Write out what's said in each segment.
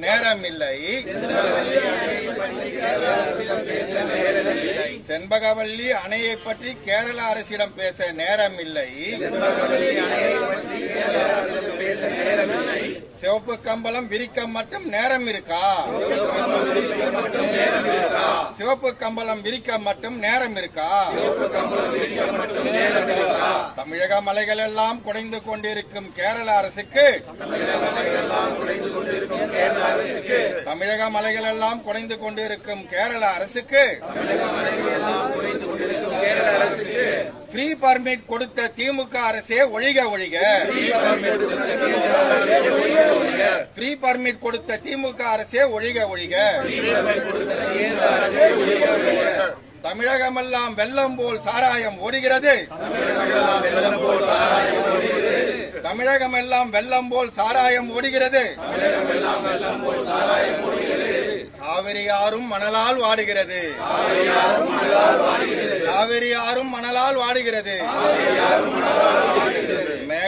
நேரம் இல்லை செண்பகவல்லி அணையை பற்றி கேரள அரசிடம் பேச நேரம் இல்லை சிவப்பு கம்பளம் விரிக்க மட்டும் நேரம் இருக்கா? சிவப்பு கம்பளம் விரிக்க மட்டும் நேரம் இருக்கா? தமிழக மலைகள் எல்லாம் குடைந்து கொண்டிருக்கும் கேரள அரசுக்கு? தமிழக மலைகள் எல்லாம் குடைந்து கொண்டிருக்கும் கேரள அரசுக்கு? ஃப்ரீ பர்மிட் கொடுத்த திமுக அரசே ஒழிக ஒழிக. ஃப்ரீ பர்மிட் கொடுத்த திமுக அரசே ஒழிக ஒழிக. தமிழகமெல்லாம் வெள்ளம் போல் சாராயம் ஓடுகிறது. தமிழகமெல்லாம் வெள்ளம் போல் சாராயம் ஓடுகிறது. காவிரி ஆறும் மணலால் வாடுகிறது. காவிரி ஆறும் மணலால் வாடுகிறது.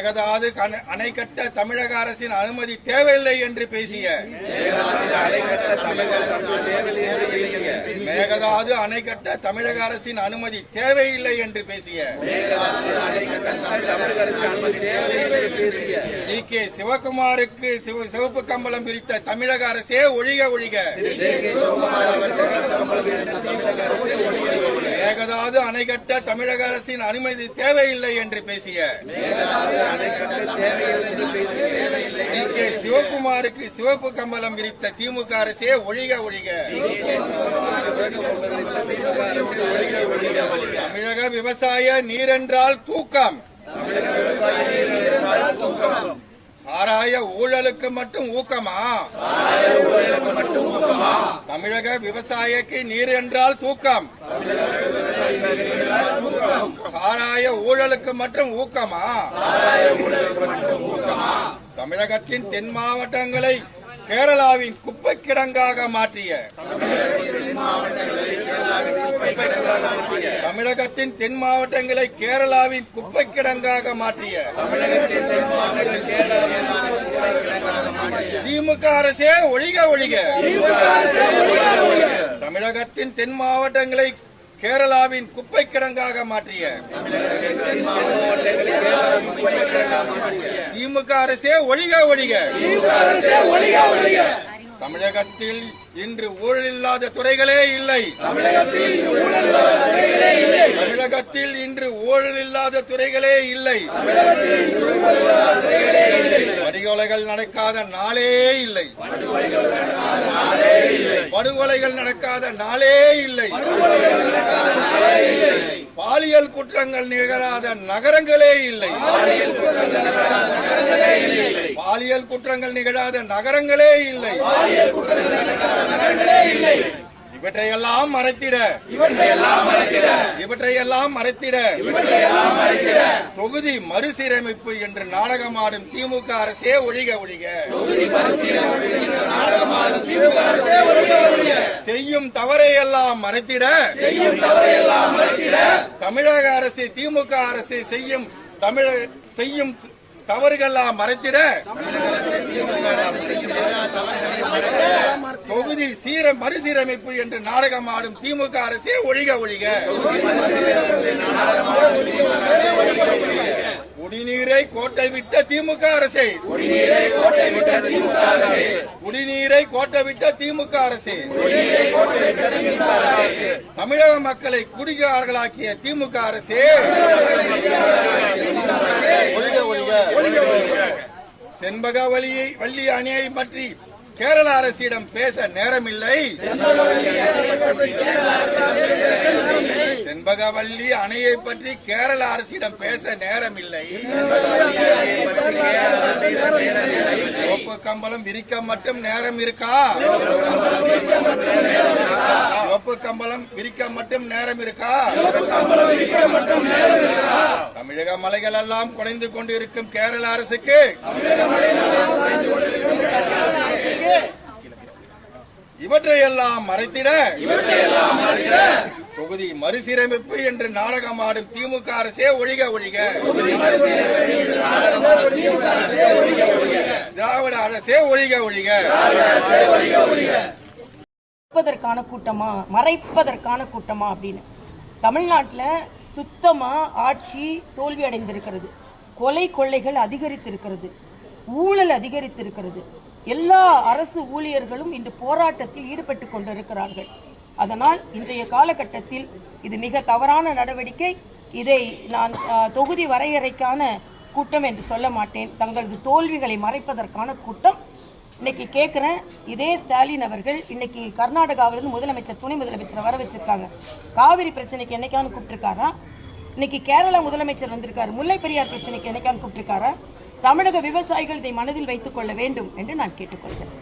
மேகதாது அணை கட்ட தமிழக அரசின் அனுமதி தேவையில்லை என்று பேசிய மேகதாது அணை கட்ட தமிழக அரசின் அனுமதி தேவையில்லை என்று பேசிய டி. கே. சிவகுமாருக்கு சிவப்பு கம்பளம் பிரித்த தமிழக அரசே ஒழிக ஒழிக மேகதாது அணை கட்ட தமிழக அரசின் அனுமதி தேவையில்லை என்று பேசிய இங்கே சிவகுமாருக்கு சிவப்பு கம்பளம் விரித்த திமுக அரசே ஒழிக ஒழிக. தமிழக விவசாய நீரென்றால் தூக்கம். சாராய ஊழலுக்கு மட்டும் ஊக்கமா? தமிழக விவசாயிக்கு நீர் என்றால் தூக்கம். சாராய ஊழலுக்கு மட்டும் ஊக்கமா? தமிழகத்தின் தென் மாவட்டங்களை கேரளாவின் குப்பை கிடங்காக மாற்றிய. தமிழகத்தின் தென் மாவட்டங்களை கேரளாவின் குப்பை கிடங்காக மாற்றிய. திமுக அரசே ஒழிக ஒழிக. தமிழகத்தின் தென் மாவட்டங்களை கேரளாவின் குப்பை கிடங்காக மாற்றிய. திமுக அரசே ஒழிக ஒழிக. தமிழகத்தில் இன்று ஊழல் இல்லாத துறைகளே இல்லை. தமிழகத்தில் இன்று ஊழல் இல்லாத துறைகளே இல்லை. படுகொலைகள் நடக்காத நாளே இல்லை. படுகொலைகள் நடக்காத நாளே இல்லை. பாலியல் குற்றங்கள் நிகழாத நகரங்களே இல்லை. பாலியல் குற்றங்கள் நிகழாத நகரங்களே இல்லை. இவற்றையெல்லாம் மறைத்திட. இவற்றையெல்லாம் மறைத்திட. தொகுதி மறுசீரமைப்பு என்று நாடகமாடும் திமுக அரசே ஒழிக ஒழிக. செய்யும் தவறையெல்லாம் மறைத்திட. தமிழக அரசு திமுக அரசு செய்யும் தமிழ செய்யும் தவறுகள்லாம் மறைத்திட தொகுதி சீர மறுசீரமைப்பு என்று நாடகமாடும் திமுக அரசே ஒழிக ஒழிக. குடிநீரை கோட்டை விட்ட திமுக அரசே. குடிநீரை கோட்டை விட்ட திமுக அரசே. தமிழக மக்களை குடிகாரர்களாக்கிய திமுக அரசே. செண்பக வழியை வள்ளி அணியை பற்றி கேரள அரசிடம் பேச நேரமில்லை. செண்பகவல்லி அணையை பற்றி கேரள அரசிடம் பேச நேரமில்லை. சிவப்பு கம்பளம் விரிக்க மட்டும் நேரம் இருக்கா? சிவப்பு கம்பளம் விரிக்க மட்டும் நேரம் இருக்கா? தமிழக மலைகள் எல்லாம் குறைந்து கொண்டிருக்கும் கேரள அரசுக்கு? இவற்றையெல்லாம் மறைத்திட? தொகுதி மறுசீரமைப்பு என்று நாடகமாடும் திமுக அரசே ஒழிக ஒழிக. திராவிட அரசே ஒழிக ஒழிக. மறைப்பதற்கான கூட்டமா? மறைப்பதற்கான கூட்டமா அப்படின்னு. தமிழ்நாட்டுல சுத்தமா ஆட்சி தோல்வி அடைந்திருக்கிறது கொலை கொள்ளைகள் அதிகரித்திருக்கிறது. ஊழல் அதிகரித்திருக்கிறது. எல்லா அரசு ஊழியர்களும் இன்று போராட்டத்தில் ஈடுபட்டு கொண்டிருக்கிறார்கள். அதனால் இன்றைய காலகட்டத்தில் இது மிக தவறான நடவடிக்கை. இதை நான் தொகுதி வரையறைக்கான கூட்டம் என்று சொல்ல மாட்டேன். தங்களது தோல்விகளை மறைப்பதற்கான கூட்டம். இன்னைக்கு கேட்குறேன் இதே ஸ்டாலின் அவர்கள் இன்னைக்கு கர்நாடகாவிலிருந்து முதலமைச்சர் துணை முதலமைச்சரை வர வச்சிருக்காங்க. காவிரி பிரச்சனைக்கு என்னைக்கானு கூப்பிட்டுருக்காரா? இன்னைக்கு கேரளா முதலமைச்சர் வந்திருக்காரு. முல்லை பெரியார் பிரச்சனைக்கு என்னைக்காவது கூப்பிட்டுருக்காரா? தமிழக விவசாயிகள் இதை மனதில் வைத்துக் கொள்ள வேண்டும் என்று நான் கேட்டுக்கொள்கிறேன்.